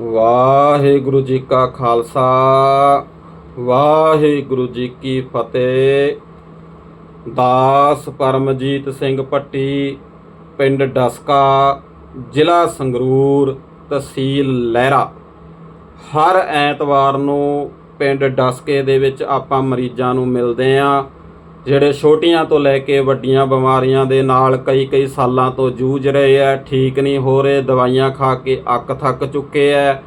ਵਾਹਿਗੁਰੂ ਜੀ ਕਾ ਖਾਲਸਾ, ਵਾਹਿਗੁਰੂ ਜੀ ਕੀ ਫਤਿਹ। ਦਾਸ ਪਰਮਜੀਤ ਸਿੰਘ ਪੱਟੀ, ਪਿੰਡ ਡਸਕਾ, ਜ਼ਿਲ੍ਹਾ ਸੰਗਰੂਰ, ਤਹਿਸੀਲ ਲਹਿਰਾ। ਹਰ ਐਤਵਾਰ ਨੂੰ ਪਿੰਡ ਡਸਕੇ ਦੇ ਵਿੱਚ ਆਪਾਂ ਮਰੀਜ਼ਾਂ ਨੂੰ ਮਿਲਦੇ ਆਂ। ਜਿਹੜੇ ਛੋਟੀਆਂ ਤੋਂ ਲੈ ਕੇ ਵੱਡੀਆਂ ਬਿਮਾਰੀਆਂ ਦੇ ਨਾਲ ਕਈ ਕਈ ਸਾਲਾਂ ਤੋਂ ਜੂਝ ਰਹੇ ਆ, ਠੀਕ ਨਹੀਂ ਹੋ ਰਹੇ, ਦਵਾਈਆਂ ਖਾ ਕੇ ਅੱਕ ਥੱਕ ਚੁੱਕੇ ਆ,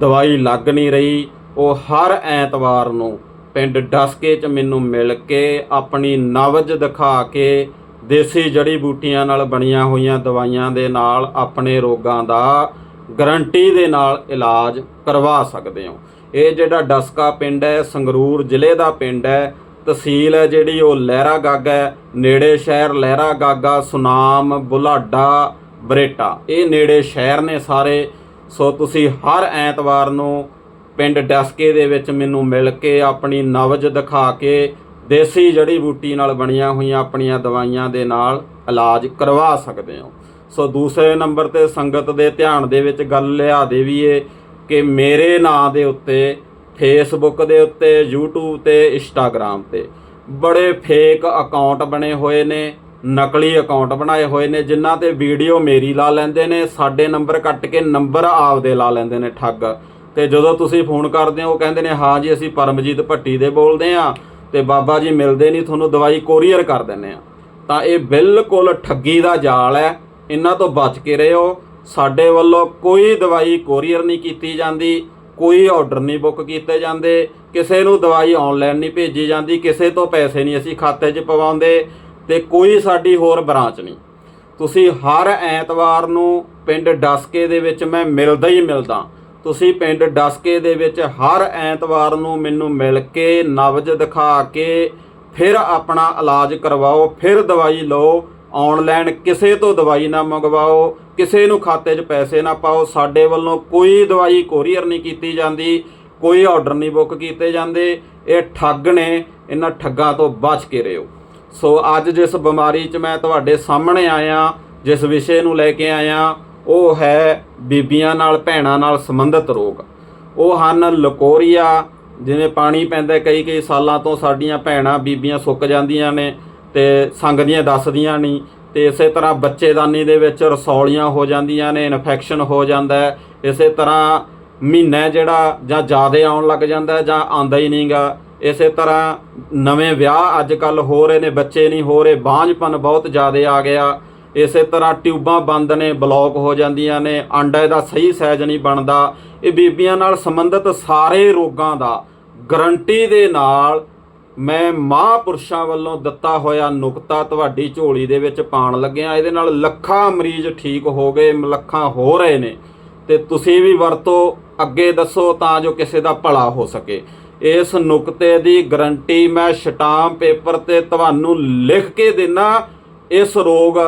ਦਵਾਈ ਲੱਗ ਨਹੀਂ ਰਹੀ। ਉਹ ਹਰ ਐਤਵਾਰ ਨੂੰ ਪਿੰਡ ਡਸਕੇ 'ਚ ਮੈਨੂੰ ਮਿਲ ਕੇ ਆਪਣੀ ਨਵਜ ਦਿਖਾ ਕੇ ਦੇਸੀ ਜੜੀ ਬੂਟੀਆਂ ਨਾਲ ਬਣੀਆਂ ਹੋਈਆਂ ਦਵਾਈਆਂ ਦੇ ਨਾਲ ਆਪਣੇ ਰੋਗਾਂ ਦਾ ਗਰੰਟੀ ਦੇ ਨਾਲ ਇਲਾਜ ਕਰਵਾ ਸਕਦੇ ਹੋ। ਇਹ ਜਿਹੜਾ ਡਸਕਾ ਪਿੰਡ ਹੈ, ਸੰਗਰੂਰ ਜ਼ਿਲ੍ਹੇ ਦਾ ਪਿੰਡ ਹੈ ਤਹਿਸੀਲ ਹੈ ਜਿਹੜੀ ਉਹ ਲਹਿਰਾ ਗਾਗਾ ਹੈ। ਨੇੜੇ ਸ਼ਹਿਰ ਲਹਿਰਾ ਗਾਗਾ, ਸੁਨਾਮ, ਬੁਲਾਡਾ, ਬਰੇਟਾ। ਇਹ ਨੇੜੇ ਸ਼ਹਿਰ ਨੇ ਸਾਰੇ। ਸੋ ਤੁਸੀਂ ਹਰ ਐਤਵਾਰ ਨੂੰ ਪਿੰਡ ਡਸਕੇ ਦੇ ਵਿੱਚ ਮੈਨੂੰ ਮਿਲ ਕੇ ਆਪਣੀ ਨਵਜ ਦਿਖਾ ਕੇ ਦੇਸੀ ਜੜੀ ਬੂਟੀ ਨਾਲ ਬਣੀਆਂ ਹੋਈਆਂ ਆਪਣੀਆਂ ਦਵਾਈਆਂ ਦੇ ਨਾਲ ਇਲਾਜ ਕਰਵਾ ਸਕਦੇ ਹੋ। ਸੋ ਦੂਸਰੇ ਨੰਬਰ ਤੇ ਸੰਗਤ ਦੇ ਧਿਆਨ ਦੇ ਵਿੱਚ ਗੱਲ ਲਿਆ ਦੇਵੀਏ ਕਿ ਮੇਰੇ ਨਾਂ ਦੇ ਉੱਤੇ ਫੇਸਬੁੱਕ ਦੇ ਉੱਤੇ, YouTube ਤੇ, Instagram ਤੇ। ਬੜੇ ਫੇਕ ਅਕਾਊਂਟ ਬਣੇ ਹੋਏ ਨੇ, ਨਕਲੀ ਅਕਾਊਂਟ ਬਣਾਏ ਹੋਏ ਨੇ, ਜਿਨ੍ਹਾਂ ਤੇ ਵੀਡੀਓ ਮੇਰੀ ਲਾ ਲੈਂਦੇ ਨੇ, ਸਾਡੇ ਨੰਬਰ ਕੱਟ ਕੇ ਨੰਬਰ ਆਪਦੇ ਲਾ ਲੈਂਦੇ ਨੇ ਠੱਗ। ਤੇ ਜਦੋਂ ਤੁਸੀਂ ਫੋਨ ਕਰਦੇ ਹੋ, ਉਹ ਕਹਿੰਦੇ ਨੇ, ਹਾਂ ਜੀ, ਅਸੀਂ ਪਰਮਜੀਤ ਭੱਟੀ ਦੇ ਬੋਲਦੇ ਆ ਤੇ ਬਾਬਾ ਜੀ ਮਿਲਦੇ ਨਹੀਂ, ਤੁਹਾਨੂੰ ਦਵਾਈ ਕੋਰੀਅਰ ਕਰ ਦਿੰਨੇ ਆ ਤਾਂ ਇਹ ਬਿਲਕੁਲ ਠੱਗੀ ਦਾ ਜਾਲ ਹੈ। ਇਹਨਾਂ ਤੋਂ ਬਚ ਕੇ ਰਹੋ। ਸਾਡੇ ਵੱਲੋਂ ਕੋਈ ਦਵਾਈ ਕੋਰੀਅਰ ਨਹੀਂ ਕੀਤੀ ਜਾਂਦੀ। ਕੋਈ ਆਰਡਰ ਨਹੀਂ ਬੁੱਕ ਕੀਤੇ ਜਾਂਦੇ, ਕਿਸੇ ਨੂੰ ਦਵਾਈ ਆਨਲਾਈਨ ਨਹੀਂ ਭੇਜੀ ਜਾਂਦੀ, ਕਿਸੇ ਤੋਂ ਪੈਸੇ ਨਹੀਂ ਅਸੀਂ ਖਾਤੇ 'ਚ ਪਵਾਉਂਦੇ ਤੇ ਕੋਈ ਸਾਡੀ ਹੋਰ ਬ੍ਰਾਂਚ ਨਹੀਂ। ਤੁਸੀਂ ਹਰ ਐਤਵਾਰ ਨੂੰ ਪਿੰਡ ਡਸਕੇ ਦੇ ਵਿੱਚ ਮੈਂ ਮਿਲਦਾ ਹੀ ਮਿਲਦਾ। ਤੁਸੀਂ ਪਿੰਡ ਡਸਕੇ ਦੇ ਵਿੱਚ ਹਰ ਐਤਵਾਰ ਨੂੰ ਮੈਨੂੰ ਮਿਲ ਕੇ ਨਬਜ ਦਿਖਾ ਕੇ ਫਿਰ ਆਪਣਾ ਇਲਾਜ ਕਰਵਾਓ, ਫਿਰ ਦਵਾਈ ਲਓ ਆਨਲਾਈਨ ਕਿਸੇ ਤੋਂ ਦਵਾਈ ਨਾ ਮੰਗਵਾਓ ਕਿਸੇ ਨੂੰ ਖਾਤੇ 'ਚ ਪੈਸੇ ਨਾ ਪਾਓ। ਸਾਡੇ ਵੱਲੋਂ ਕੋਈ ਦਵਾਈ ਕੋਰੀਅਰ ਨਹੀਂ ਕੀਤੀ ਜਾਂਦੀ, ਕੋਈ ਆਰਡਰ ਨਹੀਂ ਬੁੱਕ ਕੀਤੇ ਜਾਂਦੇ। ਇਹ ਠੱਗ ਨੇ, ਇਹਨਾਂ ਠੱਗਾਂ ਤੋਂ ਬਚ ਕੇ ਰਹੋ। ਸੋ ਅੱਜ ਜਿਸ ਬਿਮਾਰੀ 'ਚ ਮੈਂ ਤੁਹਾਡੇ ਸਾਹਮਣੇ ਆਇਆ, ਜਿਸ ਵਿਸ਼ੇ ਨੂੰ ਲੈ ਕੇ ਆਇਆ, ਉਹ ਹੈ ਬੀਬੀਆਂ ਨਾਲ, ਭੈਣਾਂ ਨਾਲ ਸੰਬੰਧਿਤ ਰੋਗ। ਉਹ ਹਨ ਲਕੋਰੀਆ, ਜਿਵੇਂ ਪਾਣੀ ਪੈਂਦਾ ਕਈ ਕਈ ਸਾਲਾਂ ਤੋਂ ਸਾਡੀਆਂ ਭੈਣਾਂ ਬੀਬੀਆਂ ਸੁੱਕ ਜਾਂਦੀਆਂ ਨੇ ਤੇ ਸੰਗਦੀਆਂ ਦੱਸਦੀਆਂ ਨਹੀਂ। ਤੇ ਇਸੇ ਤਰ੍ਹਾਂ ਬੱਚੇਦਾਨੀ ਦੇ ਵਿੱਚ ਰਸੌਲੀਆਂ ਹੋ ਜਾਂਦੀਆਂ ਨੇ ਇਨਫੈਕਸ਼ਨ ਹੋ ਜਾਂਦਾ ਹੈ। ਇਸੇ ਤਰ੍ਹਾਂ ਮਹੀਨਾ ਜਿਹੜਾ ਜਾਂ ਜ਼ਿਆਦਾ ਆਉਣ ਲੱਗ ਜਾਂਦਾ ਜਾਂ ਆਂਦਾ ਹੀ ਨਹੀਂਗਾ। ਇਸੇ ਤਰ੍ਹਾਂ ਨਵੇਂ ਵਿਆਹ ਅੱਜ ਕੱਲ ਹੋ ਰਹੇ ਨੇ, ਬੱਚੇ ਨਹੀਂ ਹੋ ਰਹੇ, ਬਾਂਝਪਨ ਬਹੁਤ ਜ਼ਿਆਦਾ ਆ ਗਿਆ। ਇਸੇ ਤਰ੍ਹਾਂ ਟਿਊਬਾਂ ਬੰਦ ਨੇ, ਬਲੌਕ ਹੋ ਜਾਂਦੀਆਂ ਨੇ ਆਂਡੇ ਦਾ ਸਹੀ ਸਾਈਜ਼ ਨਹੀਂ ਬਣਦਾ। ਇਹ ਬੀਬੀਆਂ ਨਾਲ ਸੰਬੰਧਿਤ ਸਾਰੇ ਰੋਗਾਂ ਦਾ ਗਰੰਟੀ ਦੇ ਨਾਲ ਮੈਂ ਮਹਾਂਪੁਰਸ਼ਾਂ ਵੱਲੋਂ ਦਿੱਤਾ ਹੋਇਆ ਨੁਕਤਾ ਤੁਹਾਡੀ ਝੋਲੀ ਦੇ ਵਿੱਚ ਪਾਣ ਲੱਗਿਆ। ਇਹਦੇ ਨਾਲ ਲੱਖਾਂ ਮਰੀਜ਼ ਠੀਕ ਹੋ ਗਏ, ਲੱਖਾਂ ਹੋ ਰਹੇ ਨੇ। ਤੇ ਤੁਸੀਂ ਵੀ ਵਰਤੋ, ਅੱਗੇ ਦੱਸੋ ਤਾਂ ਜੋ ਕਿਸੇ ਦਾ ਭਲਾ ਹੋ ਸਕੇ। ਇਸ ਨੁਕਤੇ ਦੀ ਗਰੰਟੀ ਮੈਂ ਸਟਾਂਪ ਪੇਪਰ ਤੇ ਤੁਹਾਨੂੰ ਲਿਖ ਕੇ ਦੇਣਾ ਇਸ ਰੋਗ,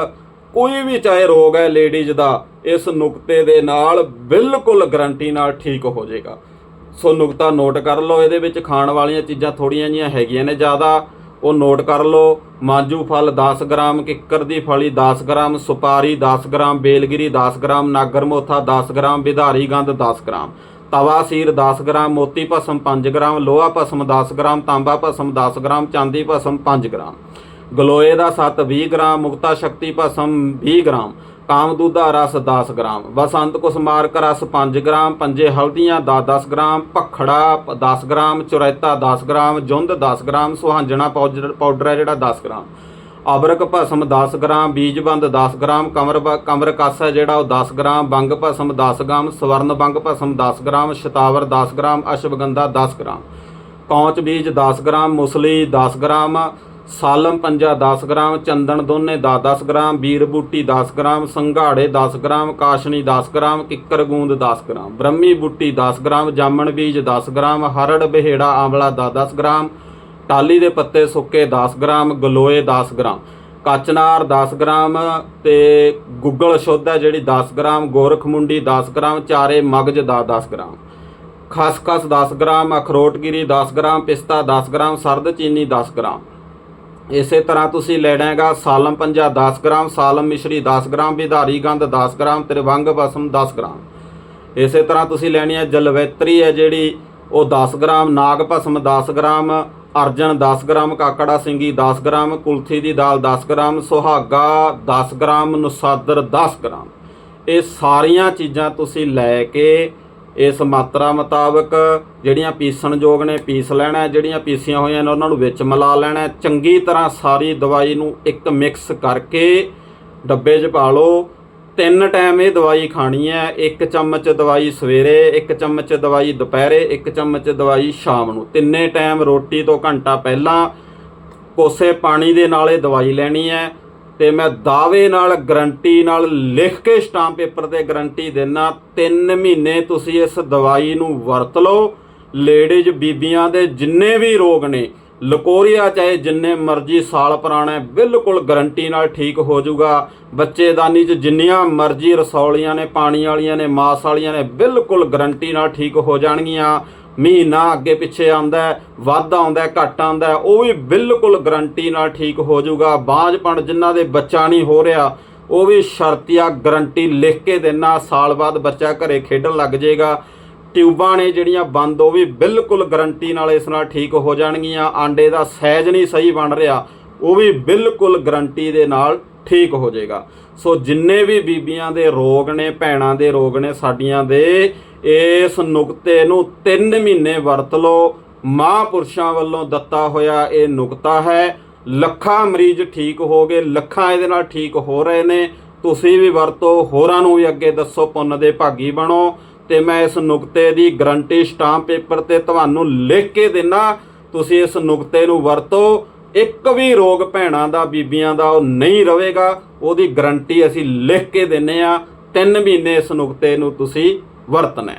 ਕੋਈ ਵੀ ਚਾਹੇ ਰੋਗ ਹੈ ਲੇਡੀਜ਼ ਦਾ, ਇਸ ਨੁਕਤੇ ਦੇ ਨਾਲ ਬਿਲਕੁਲ ਗਰੰਟੀ ਨਾਲ ਠੀਕ ਹੋ ਜਾਏਗਾ। ਸੋ ਨੁਕਤਾ ਨੋਟ ਕਰ ਲਓ, ਇਹਦੇ ਵਿੱਚ ਖਾਣ ਵਾਲੀਆਂ ਚੀਜ਼ਾਂ ਥੋੜੀਆਂ ਜੀਆਂ ਹੈਗੀਆਂ ਨੇ ਜ਼ਿਆਦਾ। ਉਹ ਨੋਟ ਕਰ ਲਓ, ਮਾਂਜੂ ਫਲ 10 ਗ੍ਰਾਮ, ਕਿੱਕਰ ਦੀ ਫਲੀ 10 ਗ੍ਰਾਮ, ਸੁਪਾਰੀ 10 ਗ੍ਰਾਮ, ਬੇਲਗਿਰੀ 10 ਗ੍ਰਾਮ, ਨਾਗਰਮੋਥਾ 10 ਗ੍ਰਾਮ ਵਿਧਾਰੀ ਗੰਧ 10 ਗ੍ਰਾਮ, ਤਵਾ ਸੀਰ 10 ਗ੍ਰਾਮ, ਮੋਤੀ ਭਸਮ 5 ਗ੍ਰਾਮ, ਲੋਹਾ ਭਸਮ 10 ਗ੍ਰਾਮ, ਤਾਂਬਾ ਭਸਮ 10 ਗ੍ਰਾਮ, ਚਾਂਦੀ ਭਸਮ 5 ਗ੍ਰਾਮ, ਗਲੋਏ ਦਾ 7 20 ਗ੍ਰਾਮ, ਮੁਕਤਾ ਸ਼ਕਤੀ ਭਸਮ 20 ਗ੍ਰਾਮ ਕਾਮਦੂਤ ਦਾ ਰਸ 10 ਗ੍ਰਾਮ ਬਸੰਤ ਕੁਸਮਾਰਕ ਰਸ 5 ਗ੍ਰਾਮ ਪੰਜੇ ਹਲਦੀਆਂ 10-10 ਗ੍ਰਾਮ ਭਖੜਾ 10 ਗ੍ਰਾਮ ਚੁਰੈਤਾ 10 ਗ੍ਰਾਮ ਜੁੰਦ 10 ਗ੍ਰਾਮ ਸੁਹਾਂਜਣਾ ਪਾਊਡਰ ਹੈ ਜਿਹੜਾ 10 ਗ੍ਰਾਮ ਅਬਰਕ ਭਸਮ 10 ਗ੍ਰਾਮ ਬੀਜਬੰਦ 10 ਗ੍ਰਾਮ ਕਮਰ ਕਮਰ ਕਸ ਹੈ ਜਿਹੜਾ ਉਹ 10 ਗ੍ਰਾਮ ਬੰਗ ਭਸਮ 10 ਗ੍ਰਾਮ ਸਵਰਨ ਬੰਗ ਭਸਮ 10 ਗ੍ਰਾਮ ਸ਼ਤਾਵਰ 10 ਗ੍ਰਾਮ ਅਸ਼ਵਗੰਧਾ 10 ਗ੍ਰਾਮ ਕੌਂਚ ਬੀਜ 10 ਗ੍ਰਾਮ ਮੁਸਲੀ 10 ਗ੍ਰਾਮ ਸਾਲਮ ਪੰਜਾ 10 ਗ੍ਰਾਮ ਚੰਦਨ ਦੋਨੇ 10-10 ਗ੍ਰਾਮ ਬੀਰ ਬੂਟੀ 10 ਗ੍ਰਾਮ ਸੰਘਾੜੇ 10 ਗ੍ਰਾਮ ਕਾਸ਼ਨੀ 10 ਗ੍ਰਾਮ ਕਿੱਕਰ ਗੂੰਦ 10 ਗ੍ਰਾਮ ਬ੍ਰਹਮੀ ਬੂਟੀ 10 ਗ੍ਰਾਮ ਜਾਮਣ ਬੀਜ 10 ਗ੍ਰਾਮ ਹਰੜ ਬਿਹੇੜਾ ਆਂਵਲਾ 10-10 ਗ੍ਰਾਮ ਟਾਲੀ ਦੇ ਪੱਤੇ ਸੁੱਕੇ 10 ਗ੍ਰਾਮ ਗਲੋਏ 10 ਗ੍ਰਾਮ ਕਚਨਾਰ 10 ਗ੍ਰਾਮ ਤੇ ਗੁੱਗਲ ਸ਼ੁੱਧ ਹੈ ਜਿਹੜੀ 10 ਗ੍ਰਾਮ ਗੋਰਖਮੁੰਡੀ 10 ਗ੍ਰਾਮ ਚਾਰੇ ਮਗਜ 10-10 ਗ੍ਰਾਮ ਖਸਖਸ 10 ਗ੍ਰਾਮ ਅਖਰੋਟਗਿਰੀ 10 ਗ੍ਰਾਮ ਪਿਸਤਾ 10 ਗ੍ਰਾਮ ਸਰਦ ਚੀਨੀ 10 ਗ੍ਰਾਮ ਇਸੇ ਤਰ੍ਹਾਂ ਤੁਸੀਂ ਲੈਣਾ ਹੈਗਾ ਸਾਲਮ ਪੰਜਾ 10 ਗ੍ਰਾਮ, ਸਾਲਮ ਮਿਸ਼ਰੀ 10 ਗ੍ਰਾਮ ਵਿਧਾਰੀ ਗੰਧ 10 ਗ੍ਰਾਮ, ਤ੍ਰਿਵੰਗ ਭਸਮ 10 ਗ੍ਰਾਮ। ਇਸੇ ਤਰ੍ਹਾਂ ਤੁਸੀਂ ਲੈਣੀ ਹੈ ਜਲਵੈਤਰੀ ਹੈ ਜਿਹੜੀ, ਉਹ 10 ਗ੍ਰਾਮ, ਨਾਗ ਭਸਮ 10 ਗ੍ਰਾਮ, ਅਰਜਨ 10 ਗ੍ਰਾਮ, ਕਾਕੜਾ ਸਿੰਗੀ 10 ਗ੍ਰਾਮ, ਕੁਲਥੀ ਦੀ ਦਾਲ 10 ਗ੍ਰਾਮ, ਸੁਹਾਗਾ 10 ਗ੍ਰਾਮ, ਨੁਸਾਦਰ 10 ਗ੍ਰਾਮ। ਇਹ ਸਾਰੀਆਂ ਚੀਜ਼ਾਂ ਤੁਸੀਂ ਲੈ ਕੇ ਇਸ ਮਾਤਰਾ ਮੁਤਾਬਕ ਜਿਹੜੀਆਂ ਪੀਸਣ ਯੋਗ ਨੇ, ਪੀਸ ਲੈਣਾ, ਜਿਹੜੀਆਂ ਪੀਸੀਆਂ ਹੋਈਆਂ ਨੇ, ਉਹਨਾਂ ਨੂੰ ਵਿੱਚ ਮਿਲਾ ਲੈਣਾ। ਚੰਗੀ ਤਰ੍ਹਾਂ ਸਾਰੀ ਦਵਾਈ ਨੂੰ ਇੱਕ ਮਿਕਸ ਕਰਕੇ ਡੱਬੇ 'ਚ ਪਾ ਲਓ। ਤਿੰਨ ਟਾਈਮ ਇਹ ਦਵਾਈ ਖਾਣੀ ਹੈ। ਇੱਕ ਚਮਚ ਦਵਾਈ ਸਵੇਰੇ, ਇੱਕ ਚਮਚ ਦਵਾਈ ਦੁਪਹਿਰੇ, ਇੱਕ ਚਮਚ ਦਵਾਈ ਸ਼ਾਮ ਨੂੰ। ਤਿੰਨੇ ਟਾਈਮ ਰੋਟੀ ਤੋਂ ਘੰਟਾ ਪਹਿਲਾਂ ਕੋਸੇ ਪਾਣੀ ਦੇ ਨਾਲ ਇਹ ਦਵਾਈ ਲੈਣੀ ਹੈ। ਤੇ ਮੈਂ ਦਾਅਵੇ ਨਾਲ, ਗਰੰਟੀ ਨਾਲ ਲਿਖ ਕੇ ਸਟਾਂਪ ਪੇਪਰ ਤੇ ਗਰੰਟੀ ਦੇਣਾ 3 ਮਹੀਨੇ ਤੁਸੀਂ ਇਸ ਦਵਾਈ ਨੂੰ ਵਰਤ ਲਓ। ਲੇਡੀਜ਼ ਬੀਬੀਆਂ ਦੇ ਜਿੰਨੇ ਵੀ ਰੋਗ ਨੇ, ਲਕੋਰੀਆ ਚਾਹੇ ਜਿੰਨੇ ਮਰਜ਼ੀ ਸਾਲ ਪੁਰਾਣਾ, ਬਿਲਕੁਲ ਗਰੰਟੀ ਨਾਲ ਠੀਕ ਹੋ ਜਾਊਗਾ। ਬੱਚੇਦਾਨੀ 'ਚ ਜਿੰਨੀਆਂ ਮਰਜ਼ੀ ਰਸੌਲੀਆਂ ਨੇ, ਪਾਣੀ ਵਾਲੀਆਂ ਨੇ, ਮਾਸ ਵਾਲੀਆਂ ਨੇ, ਬਿਲਕੁਲ ਗਰੰਟੀ ਨਾਲ ਠੀਕ ਹੋ ਜਾਣਗੀਆਂ। ਮਹੀਨਾ ਅੱਗੇ ਪਿੱਛੇ ਆਉਂਦਾ ਹੈ, ਵੱਧ ਆਉਂਦਾ ਹੈ, ਘੱਟ ਆਉਂਦਾ ਉਹ ਵੀ ਬਿਲਕੁਲ ਗਰੰਟੀ ਨਾਲ ਠੀਕ ਹੋ ਜਾਊਗਾ। ਬਾਂਝਪਣ ਜਿਨ੍ਹਾਂ ਦੇ ਬੱਚਾ ਨਹੀਂ ਹੋ ਰਿਹਾ ਉਹ ਵੀ ਸ਼ਰਤੀਆ ਗਰੰਟੀ ਲਿਖ ਕੇ ਦੇਣਾ ਸਾਲ ਬਾਅਦ ਬੱਚਾ ਘਰੇ ਖੇਡਣ ਲੱਗ ਜਾਏਗਾ। ਟਿਊਬਾਂ ਨੇ ਜਿਹੜੀਆਂ ਬੰਦ ਉਹ ਵੀ ਬਿਲਕੁਲ ਗਰੰਟੀ ਨਾਲ ਇਸ ਨਾਲ ਠੀਕ ਹੋ ਜਾਣਗੀਆਂ। ਆਂਡੇ ਦਾ ਸਾਈਜ਼ ਨਹੀਂ ਸਹੀ ਬਣ ਰਿਹਾ ਉਹ ਵੀ ਬਿਲਕੁਲ ਗਰੰਟੀ ਦੇ ਨਾਲ ਠੀਕ ਹੋ ਜਾਏਗਾ। ਸੋ ਜਿੰਨੇ ਵੀ ਬੀਬੀਆਂ ਦੇ ਰੋਗ ਨੇ ਭੈਣਾਂ ਦੇ ਰੋਗ ਨੇ ਸਾਡੀਆਂ ਦੇ ਇਸ ਨੁਕਤੇ ਨੂੰ 3 ਮਹੀਨੇ ਵਰਤ ਲਓ। ਮਹਾਂਪੁਰਸ਼ਾਂ ਵੱਲੋਂ ਦਿੱਤਾ ਹੋਇਆ ਇਹ ਨੁਕਤਾ ਹੈ। ਲੱਖਾਂ ਮਰੀਜ਼ ਠੀਕ ਹੋ ਗਏ। ਲੱਖਾਂ ਇਹਦੇ ਨਾਲ ਠੀਕ ਹੋ ਰਹੇ ਨੇ। ਤੁਸੀਂ ਵੀ ਵਰਤੋ। ਹੋਰਾਂ ਨੂੰ ਵੀ ਅੱਗੇ ਦੱਸੋ, ਪੁੰਨ ਦੇ ਭਾਗੀ ਬਣੋ। ਤੇ ਮੈਂ ਇਸ ਨੁਕਤੇ ਦੀ ਗਰੰਟੀ ਸਟਾਂਪ ਪੇਪਰ ਤੇ ਤੁਹਾਨੂੰ ਲਿਖ ਕੇ ਦੇਣਾ ਤੁਸੀਂ ਇਸ ਨੁਕਤੇ ਨੂੰ ਵਰਤੋ। ਇੱਕ ਵੀ ਰੋਗ ਭੈਣਾਂ ਦਾ, ਬੀਬੀਆਂ ਦਾ ਉਹ ਨਹੀਂ ਰਹੇਗਾ। ਉਹਦੀ ਗਰੰਟੀ ਅਸੀਂ ਲਿਖ ਕੇ ਦਿੰਨੇ ਆ। 3 ਮਹੀਨੇ ਇਸ ਨੁਕਤੇ ਨੂੰ ਤੁਸੀਂ ਵਰਤਣਾ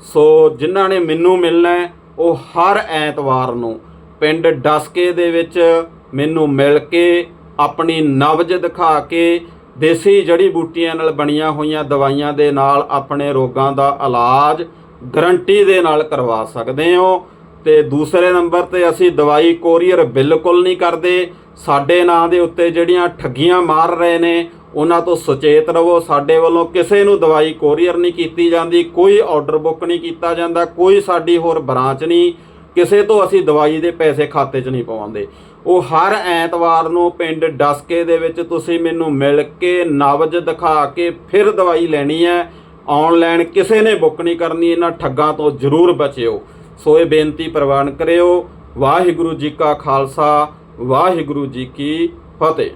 ਸੋ ਜਿਨ੍ਹਾਂ ਨੇ ਮੈਨੂੰ ਮਿਲਣਾ ਉਹ ਹਰ ਐਤਵਾਰ ਨੂੰ ਪਿੰਡ ਡਸਕੇ ਦੇ ਵਿੱਚ ਮੈਨੂੰ ਮਿਲ ਕੇ ਆਪਣੀ ਨਬਜ ਦਿਖਾ ਕੇ ਦੇਸੀ ਜੜੀ ਬੂਟੀਆਂ ਨਾਲ ਬਣੀਆਂ ਹੋਈਆਂ ਦਵਾਈਆਂ ਦੇ ਨਾਲ ਆਪਣੇ ਰੋਗਾਂ ਦਾ ਇਲਾਜ ਗਰੰਟੀ ਦੇ ਨਾਲ ਕਰਵਾ ਸਕਦੇ ਹੋ। ਤੇ ਦੂਸਰੇ ਨੰਬਰ ਤੇ ਅਸੀਂ ਦਵਾਈ ਕੋਰੀਅਰ ਬਿਲਕੁਲ ਨਹੀਂ ਕਰਦੇ। ਸਾਡੇ ਨਾਂ ਦੇ ਉੱਤੇ ਜਿਹੜੀਆਂ ਠੱਗੀਆਂ ਮਾਰ ਰਹੇ ਨੇ, ਉਹਨਾਂ ਤੋਂ ਸੁਚੇਤ ਰਹੋ। ਸਾਡੇ ਵੱਲੋਂ ਕਿਸੇ ਨੂੰ ਦਵਾਈ ਕੋਰੀਅਰ ਨਹੀਂ ਕੀਤੀ ਜਾਂਦੀ, ਕੋਈ ਆਰਡਰ ਬੁੱਕ ਨਹੀਂ ਕੀਤਾ ਜਾਂਦਾ, ਕੋਈ ਸਾਡੀ ਹੋਰ ਬ੍ਰਾਂਚ ਨਹੀਂ। ਕਿਸੇ ਤੋਂ ਅਸੀਂ ਦਵਾਈ ਦੇ ਪੈਸੇ ਖਾਤੇ 'ਚ ਨਹੀਂ ਪਵਾਉਂਦੇ। ਉਹ ਹਰ ਐਤਵਾਰ ਨੂੰ ਪਿੰਡ ਡਸਕੇ ਦੇ ਵਿੱਚ ਤੁਸੀਂ ਮੈਨੂੰ ਮਿਲ ਕੇ ਨਵਜ ਦਿਖਾ ਕੇ ਫਿਰ ਦਵਾਈ ਲੈਣੀ ਹੈ। ਆਨਲਾਈਨ ਕਿਸੇ ਨੇ ਬੁੱਕ ਨਹੀਂ ਕਰਨੀ, ਇਹਨਾਂ ਠੱਗਾਂ ਤੋਂ ਜ਼ਰੂਰ ਬਚਿਓ। ਸੋ ਇਹ ਬੇਨਤੀ ਪ੍ਰਵਾਨ ਕਰਿਓ। ਵਾਹਿਗੁਰੂ ਜੀ ਕਾ ਖਾਲਸਾ ਵਾਹਿਗੁਰੂ ਜੀ ਕੀ ਫਤਿਹ।